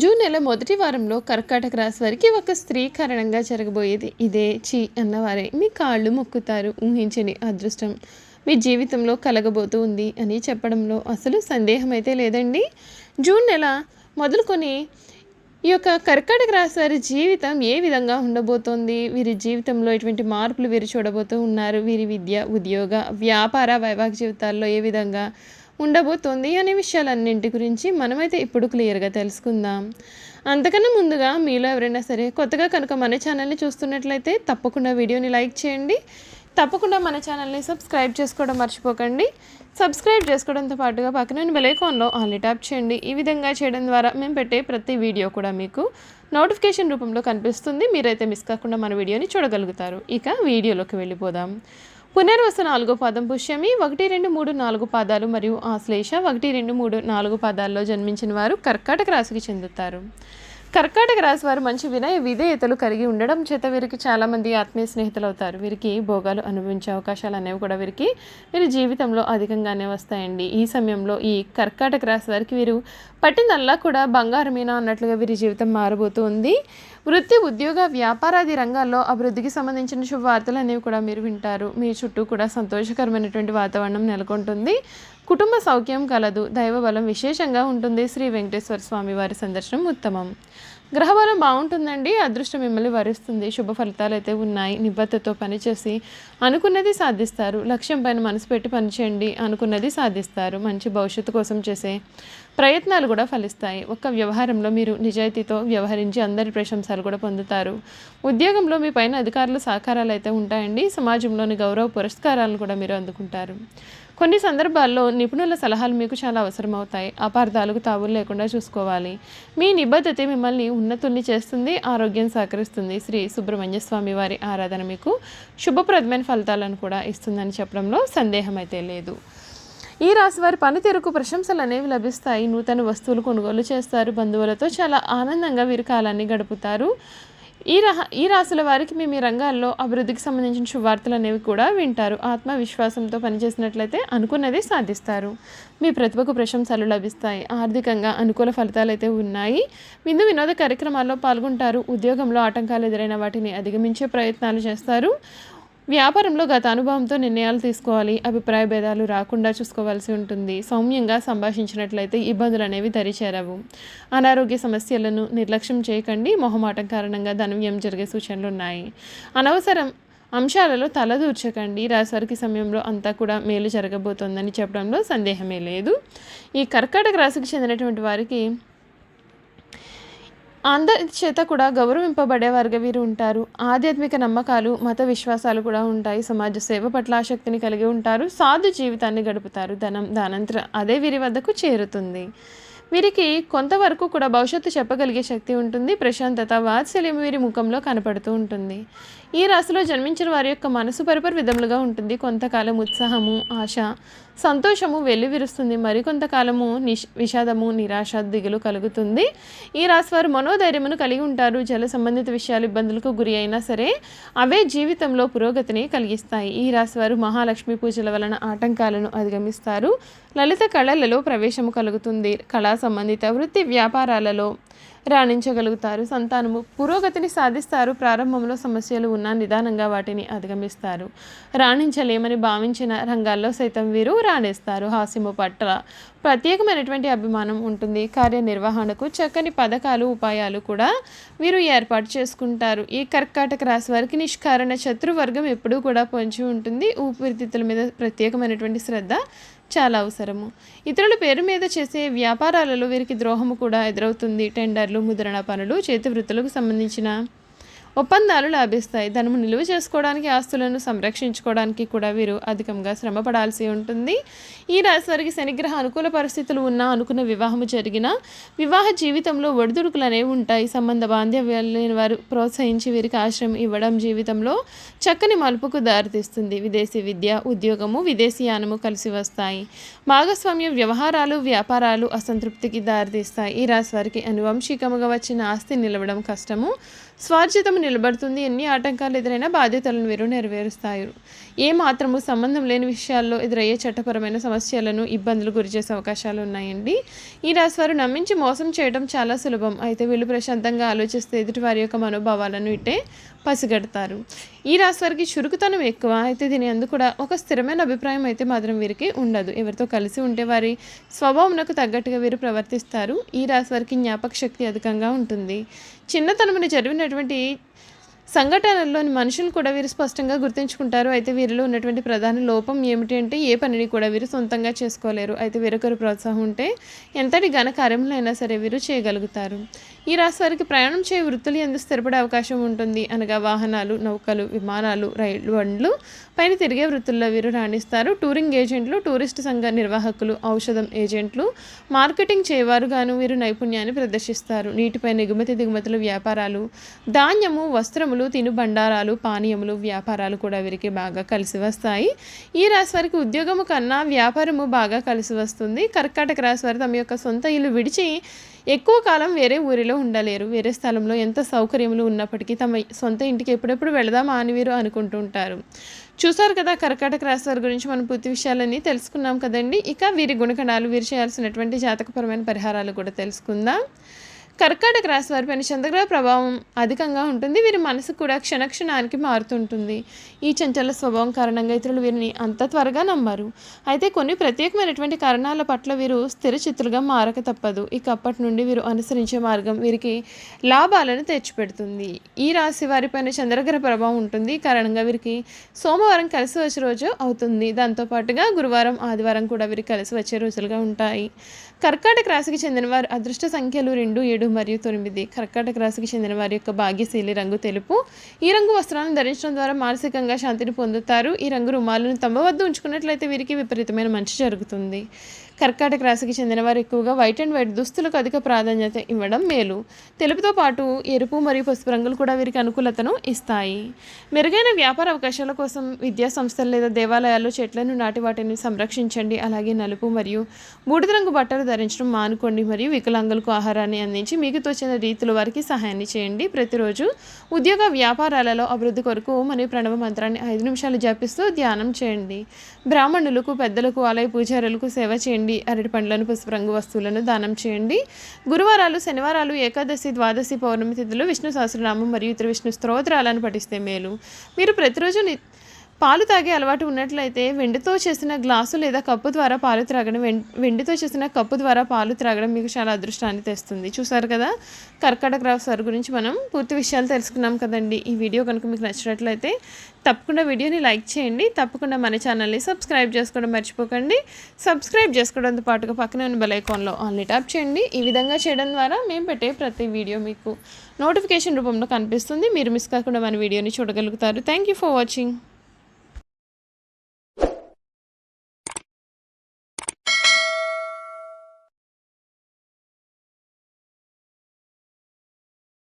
June నెల మొదటి వారంలో కర్కాటక రాశి వారికి ఒక స్త్రీ కారణంగా జరగబోయేది. ఇదే చీ అన్నవారే. మీ కాళ్ళు మొక్కుతారు. ఊహించని అదృష్టం. మీ జీవితంలో కలగబోతూ ఉంది అని చెప్పడంలో అసలు సందేహం అయితే లేదండి. జూన్ నెల మొదలుకొని ఈ యొక్క కర్కాటక రాశి వారి జీవితం ఏ విధంగా ఉండబోతోంది? వీరి జీవితంలో ఎటువంటి మార్పులు వీరు చూడబోతూ ఉన్నారు? వీరి విద్య ఉద్యోగ వ్యాపార వైవాహిక జీవితాల్లో ఏ విధంగా ఉండబోతోంది అనే విషయాలన్నింటి గురించి మనమైతే ఇప్పుడు క్లియర్గా తెలుసుకుందాం. అంతకన్నా ముందుగా మీలో ఎవరైనా సరే కొత్తగా కనుక మన ఛానల్ని చూస్తున్నట్లయితే తప్పకుండా వీడియోని లైక్ చేయండి. తప్పకుండా మన ఛానల్ని సబ్స్క్రైబ్ చేసుకోవడం మర్చిపోకండి. సబ్స్క్రైబ్ చేసుకోవడంతో పాటుగా పక్కన బెలైకాన్లో ఆన్లీ ట్యాప్ చేయండి. ఈ విధంగా చేయడం ద్వారా మేము పెట్టే ప్రతి వీడియో కూడా మీకు నోటిఫికేషన్ రూపంలో కనిపిస్తుంది. మీరైతే మిస్ కాకుండా మన వీడియోని చూడగలుగుతారు. ఇక వీడియోలోకి వెళ్ళిపోదాం. పునర్వస నాలుగో పాదం పుష్యమి ఒకటి రెండు మూడు నాలుగు పాదాలు మరియు ఆశ్లేష ఒకటి రెండు మూడు నాలుగు పాదాల్లో జన్మించిన వారు కర్కాటక రాశికి చెందుతారు. కర్కాటక రాశి వారు మంచి వినయ విధేయతలు కలిగి ఉండడం చేత వీరికి చాలామంది ఆత్మీయ స్నేహితులు అవుతారు వీరికి భోగాలు అనుభవించే అవకాశాలు అనేవి కూడా వీరికి వీరి జీవితంలో అధికంగానే వస్తాయండి. ఈ సమయంలో ఈ కర్కాటక రాశి వారికి వీరు పట్టిందల్లా కూడా బంగారమేనా అన్నట్లుగా వీరి జీవితం మారబోతూ ఉంది. వృత్తి ఉద్యోగ వ్యాపారాది రంగాల్లో అభివృద్ధికి సంబంధించిన శుభవార్తలు అనేవి కూడా మీరు వింటారు. మీ చుట్టూ కూడా సంతోషకరమైనటువంటి వాతావరణం నెలకొంటుంది. కుటుంబ సౌఖ్యం కలదు దైవబలం విశేషంగా ఉంటుంది శ్రీ వెంకటేశ్వర స్వామి వారి సందర్శనం ఉత్తమం. గ్రహబలం బాగుంటుందండి అదృష్టం మిమ్మల్ని వరిస్తుంది శుభ ఫలితాలు అయితే ఉన్నాయి నిబద్ధతతో పనిచేసి అనుకున్నది సాధిస్తారు లక్ష్యం పైన మనసు పెట్టి పనిచేయండి అనుకున్నది సాధిస్తారు మంచి భవిష్యత్తు కోసం చేసే ప్రయత్నాలు కూడా ఫలిస్తాయి. ఒక్క వ్యవహారంలో మీరు నిజాయితీతో వ్యవహరించి అందరి ప్రశంసలు కూడా పొందుతారు. ఉద్యోగంలో మీ పైన అధికారుల సహకారాలు అయితే ఉంటాయండి సమాజంలోని గౌరవ పురస్కారాలను కూడా మీరు అందుకుంటారు. కొన్ని సందర్భాల్లో నిపుణుల సలహాలు మీకు చాలా అవసరం అవుతాయి అపార్థాలకు తావులు లేకుండా చూసుకోవాలి. మీ నిబద్ధత మిమ్మల్ని ఉన్నతుల్ని చేస్తుంది ఆరోగ్యం సహకరిస్తుంది. శ్రీ సుబ్రహ్మణ్య స్వామి వారి ఆరాధన మీకు శుభప్రదమైన ఫలితాలను కూడా ఇస్తుందని చెప్పడంలో సందేహం అయితే లేదు. ఈ రాశి వారి పనితీరుకు ప్రశంసలు అనేవి లభిస్తాయి. నూతన వస్తువులు కొనుగోలు చేస్తారు. బంధువులతో చాలా ఆనందంగా వీరి కాలాన్ని గడుపుతారు. ఈ రహ ఈ రాశుల వారికి మేము ఈ రంగాల్లో అభివృద్ధికి సంబంధించిన శుభార్తలు అనేవి కూడా వింటారు. ఆత్మవిశ్వాసంతో పనిచేసినట్లయితే అనుకున్నది సాధిస్తారు. మీ ప్రతిభకు ప్రశంసలు లభిస్తాయి. ఆర్థికంగా అనుకూల ఫలితాలు అయితే ఉన్నాయి. విందు వినోద కార్యక్రమాల్లో పాల్గొంటారు. ఉద్యోగంలో ఆటంకాలు ఎదురైన వాటిని అధిగమించే ప్రయత్నాలు చేస్తారు. వ్యాపారంలో గత అనుభవంతో నిర్ణయాలు తీసుకోవాలి. అభిప్రాయ భేదాలు రాకుండా చూసుకోవాల్సి ఉంటుంది. సౌమ్యంగా సంభాషించినట్లయితే ఇబ్బందులు అనేవి దరిచేరవు. అనారోగ్య సమస్యలను నిర్లక్ష్యం చేయకండి. మొహమాటం కారణంగా ధనవ్యం జరిగే సూచనలు ఉన్నాయి. అనవసరం అంశాలలో తలదూర్చకండి. రాశివారికి సమయంలో అంతా కూడా మేలు జరగబోతోందని చెప్పడంలో సందేహమే లేదు. ఈ కర్కాటక రాశికి చెందినటువంటి వారికి అందరి చేత కూడా గౌరవింపబడేవారుగా వీరు ఉంటారు. ఆధ్యాత్మిక నమ్మకాలు మత విశ్వాసాలు కూడా ఉంటాయి. సమాజ సేవ పట్ల ఆసక్తిని కలిగి ఉంటారు. సాధు జీవితాన్ని గడుపుతారు. ధనం దానంతరం అదే వీరి వద్దకు చేరుతుంది. వీరికి కొంతవరకు కూడా భవిష్యత్తు చెప్పగలిగే శక్తి ఉంటుంది ప్రశాంతత వాత్సల్యం వీరి ముఖంలో కనపడుతూ ఉంటుంది. ఈ రాశిలో జన్మించిన వారి యొక్క మనసు పరిపరి విధములుగా ఉంటుంది. కొంతకాలం ఉత్సాహము ఆశ సంతోషము వెల్లివిరుస్తుంది మరికొంతకాలము నిష్ విషాదము నిరాశ దిగులు కలుగుతుంది. ఈ రాశి వారు మనోధైర్యమును కలిగి ఉంటారు. జల సంబంధిత విషయాలు ఇబ్బందులకు గురి అయినా సరే అవే జీవితంలో పురోగతిని కలిగిస్తాయి. ఈ రాశి వారు మహాలక్ష్మి పూజల వలన ఆటంకాలను అధిగమిస్తారు. లలిత కళలలో ప్రవేశము కలుగుతుంది. కళా సంబంధిత వృత్తి వ్యాపారాలలో రాణించగలుగుతారు. సంతానము పురోగతిని సాధిస్తారు. ప్రారంభంలో సమస్యలు ఉన్నా నిదానంగా వాటిని అధిగమిస్తారు. రాణించలేమని భావించిన రంగాల్లో సైతం వీరు రాణిస్తారు. హాస్యము పట్ల ప్రత్యేకమైనటువంటి అభిమానం ఉంటుంది. కార్యనిర్వహణకు చక్కని పథకాలు ఉపాయాలు కూడా వీరు ఏర్పాటు చేసుకుంటారు. ఈ కర్కాటక రాశి వారికి నిష్కారణ శత్రువర్గం ఎప్పుడూ కూడా పొంచి ఉంటుంది. ఊపిరితిత్తుల మీద ప్రత్యేకమైనటువంటి శ్రద్ధ చాలా అవసరము. ఇతరుల పేరు మీద చేసే వ్యాపారాలలో వీరికి ద్రోహము కూడా ఎదురవుతుంది. టెండర్లు ముద్రణ పనులు చేతి వృత్తులకు సంబంధించిన ఒప్పందాలు లాభిస్తాయి. ధనము నిలువ చేసుకోవడానికి ఆస్తులను సంరక్షించుకోవడానికి కూడా వీరు అధికంగా శ్రమ పడాల్సి ఉంటుంది. ఈ రాశి వారికి శనిగ్రహ అనుకూల పరిస్థితులు ఉన్నా అనుకున్న వివాహము జరిగిన వివాహ జీవితంలో ఒడిదుడుకులు అనేవి ఉంటాయి. సంబంధ బాంధవ్యాలు లేని వారు ప్రోత్సహించి వీరికి ఆశ్రయం ఇవ్వడం జీవితంలో చక్కని మలుపుకు దారితీస్తుంది. విదేశీ విద్య ఉద్యోగము విదేశీయానము కలిసి వస్తాయి. భాగస్వామ్య వ్యవహారాలు వ్యాపారాలు అసంతృప్తికి దారితీస్తాయి. ఈ రాశి వారికి అనువంశికముగా వచ్చిన ఆస్తి నిలవడం కష్టము. స్వార్జితం నిలబడుతుంది. ఎన్ని ఆటంకాలు ఎదురైనా బాధ్యతలను వీరు నెరవేరుస్తారు ఏ మాత్రము సంబంధం లేని విషయాల్లో ఎదురయ్యే చట్టపరమైన సమస్యలను ఇబ్బందులు గురిచేసే అవకాశాలు ఉన్నాయండి. ఈ రాశివారు నమ్మించి మోసం చేయడం చాలా సులభం. అయితే వీళ్ళు ప్రశాంతంగా ఆలోచిస్తే ఎదుటి వారి యొక్క మనోభావాలను ఇట్టే పసిగడతారు. ఈ రాశి వారికి చురుకుతనం ఎక్కువ అయితే దీని అందు కూడా ఒక స్థిరమైన అభిప్రాయం అయితే మాత్రం వీరికి ఉండదు. ఎవరితో కలిసి ఉంటే వారి స్వభావంకు తగ్గట్టుగా వీరు ప్రవర్తిస్తారు. ఈ రాశి వారికి జ్ఞాపక శక్తి అధికంగా ఉంటుంది. చిన్నతనమున జరిగినటువంటి సంఘటనల్లోని మనుషులు కూడా వీరు స్పష్టంగా గుర్తుంచుకుంటారు. అయితే వీరిలో ఉన్నటువంటి ప్రధాన లోపం ఏమిటి అంటే ఏ పనిని కూడా వీరు సొంతంగా చేసుకోలేరు. అయితే వేరొకరు ప్రోత్సాహం ఉంటే ఎంతటి ఘన కార్యములైనా సరే వీరు చేయగలుగుతారు. ఈ రాశి వారికి ప్రయాణం చేయ వృత్తులు ఎందుకు స్థిరపడే అవకాశం ఉంటుంది? అనగా వాహనాలు నౌకలు విమానాలు రైలు బండ్లు పైన తిరిగే వృత్తుల్లో వీరు రాణిస్తారు. టూరింగ్ ఏజెంట్లు టూరిస్ట్ సంఘ నిర్వాహకులు ఔషధం ఏజెంట్లు మార్కెటింగ్ చేయవారుగాను వీరు నైపుణ్యాన్ని ప్రదర్శిస్తారు. నీటిపై ఎగుమతి దిగుమతుల వ్యాపారాలు ధాన్యము వస్త్రములు తినుబండారాలు పానీయములు వ్యాపారాలు కూడా వీరికి బాగా కలిసి వస్తాయి. ఈ రాశి వారికి ఉద్యోగము కన్నా వ్యాపారము బాగా కలిసి వస్తుంది. కర్కాటక రాశి వారు తమ యొక్క సొంత ఇల్లు విడిచి ఎక్కువ కాలం వేరే ఊరిలో ఉండలేరు. వేరే స్థలంలో ఎంత సౌకర్యములు ఉన్నప్పటికీ తమ సొంత ఇంటికి ఎప్పుడెప్పుడు వెళదామా అని వీరు అనుకుంటుంటారు చూసారు కదా కర్కాటక రాశి వారి గురించి మనం పూర్తి విషయాలన్నీ తెలుసుకున్నాం కదండి. ఇక వీరి గుణగణాలు వీరు చేయాల్సినటువంటి జాతకపరమైన పరిహారాలు కూడా తెలుసుకుందాం. కర్కాటక రాశి వారిపైన చంద్రగ్రహ ప్రభావం అధికంగా ఉంటుంది. వీరి మనసు కూడా క్షణక్షణానికి మారుతుంటుంది. ఈ చంచల స్వభావం కారణంగా ఇతరులు వీరిని అంత త్వరగా నమ్మరు. అయితే కొన్ని ప్రత్యేకమైనటువంటి కారణాల పట్ల వీరు స్థిర చిత్రులుగా మారక తప్పదు. ఇక అప్పటి నుండి వీరు అనుసరించే మార్గం వీరికి లాభాలను తెచ్చిపెడుతుంది. ఈ రాశి వారిపైన చంద్రగ్రహ ప్రభావం ఉంటుంది. ఈ కారణంగా వీరికి సోమవారం కలిసి వచ్చే రోజు అవుతుంది. దాంతోపాటుగా గురువారం ఆదివారం కూడా వీరికి కలిసి వచ్చే రోజులుగా ఉంటాయి. కర్కాటక రాశికి చెందిన వారు అదృష్ట సంఖ్యలు రెండు ఏడు మరియు తొమ్మిది కర్కాటక రాశికి చెందిన వారి యొక్క భాగ్యశైలి రంగు తెలుపు. ఈ రంగు వస్త్రాలను ధరించడం ద్వారా మానసికంగా శాంతిని పొందుతారు. ఈ రంగు రుమాలను తమ వద్ద ఉంచుకున్నట్లయితే వీరికి విపరీతమైన మంచి జరుగుతుంది. కర్కాటక రాశికి చెందిన వారు ఎక్కువగా వైట్ అండ్ వైట్ దుస్తులకు అధిక ప్రాధాన్యత ఇవ్వడం మేలు. తెలుపుతో పాటు ఎరుపు మరియు పసుపు రంగులు కూడా వీరికి అనుకూలతను ఇస్తాయి. మెరుగైన వ్యాపార అవకాశాల కోసం విద్యా సంస్థలు లేదా దేవాలయాల్లో చెట్లను నాటి వాటిని సంరక్షించండి. అలాగే నలుపు మరియు బూడిద రంగు బట్టలు ధరించడం మానుకోండి మరియు వికలాంగులకు ఆహారాన్ని అందించి మీకు తోచిన రీతిలో వారికి సహాయాన్ని చేయండి. ప్రతిరోజు ఉద్యోగ వ్యాపారాలలో అభివృద్ధి కొరకు మరియు ప్రణవ మంత్రాన్ని ఐదు నిమిషాలు జపిస్తూ ధ్యానం చేయండి. బ్రాహ్మణులకు పెద్దలకు ఆలయ పూజారులకు సేవ చేయండి. అరటి పండ్లను పసుపు రంగు వస్తువులను దానం చేయండి. గురువారాలు శనివారాలు ఏకాదశి ద్వాదశి పౌర్ణమి తిథులు విష్ణు సహస్రనామం మరియు ఇతర విష్ణు స్తోత్రాలను పఠిస్తే మేలు. మీరు ప్రతిరోజు పాలు తాగే అలవాటు ఉన్నట్లయితే వెండితో చేసిన గ్లాసు లేదా కప్పు ద్వారా పాలు త్రాగడం వెం- వెండితో చేసిన కప్పు ద్వారా పాలు త్రాగడం మీకు చాలా అదృష్టాన్ని తెస్తుంది. చూసారు కదా? కర్కాటక రావు సార్ గురించి మనం పూర్తి విషయాలు తెలుసుకున్నాం కదండి. ఈ వీడియో కనుక మీకు నచ్చినట్లయితే తప్పకుండా వీడియోని లైక్ చేయండి. తప్పకుండా మన ఛానల్ని సబ్స్క్రైబ్ చేసుకోవడం మర్చిపోకండి. సబ్స్క్రైబ్ చేసుకోవడంతో పాటుగా పక్కనే ఉన్న బెల్ ఐకాన్లో ఆన్లీ ట్యాప్ చేయండి. ఈ విధంగా చేయడం ద్వారా మేము పెట్టే ప్రతి వీడియో మీకు నోటిఫికేషన్ రూపంలో కనిపిస్తుంది. మీరు మిస్ కాకుండా మన వీడియోని చూడగలుగుతారు. Thank you for watching.